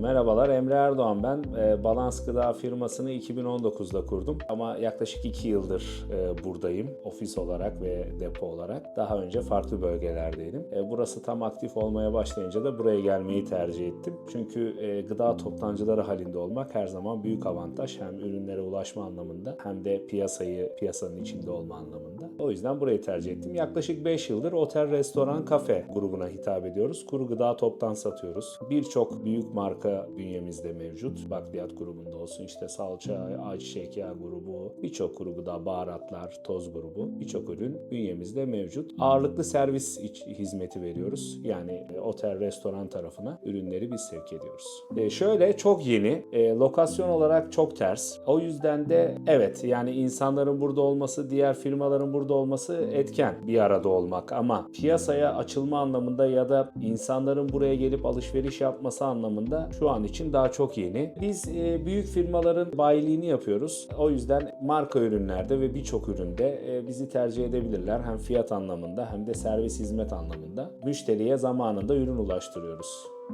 Merhabalar Emre Erdoğan ben. E, Balans Gıda firmasını 2019'da kurdum ama yaklaşık 2 yıldır e, buradayım ofis olarak ve depo olarak. Daha önce farklı bölgelerdeydim. E, burası tam aktif olmaya başlayınca da buraya gelmeyi tercih ettim. Çünkü e, gıda toptancıları halinde olmak her zaman büyük avantaj. Hem ürünlere ulaşma anlamında hem de piyasayı piyasanın içinde olma anlamında. O yüzden burayı tercih ettim. Yaklaşık 5 yıldır otel, restoran, kafe grubuna hitap ediyoruz. Kuru gıda toptan satıyoruz. Birçok büyük marka bünyemizde mevcut. Bakliyat grubunda olsun işte salça, ayçiçek yağı grubu, birçok kuru gıda, baharatlar, toz grubu birçok ürün bünyemizde mevcut. Ağırlıklı servis hizmeti veriyoruz. Yani e, otel, restoran tarafına ürünleri biz sevk ediyoruz. E, şöyle çok yeni, e, lokasyon olarak çok ters. O yüzden de evet yani insanların burada olması, diğer firmaların burada olması etken bir arada olmak ama piyasaya açılma anlamında ya da insanların buraya gelip alışveriş yapması anlamında şu an için daha çok yeni. Biz e, büyük firmaların bayiliğini yapıyoruz. O yüzden marka ürünlerde ve birçok üründe e, bizi tercih edebilirler. Hem fiyat anlamında hem de servis hizmet anlamında. Müşteriye zamanında ürün ulaştırıyoruz.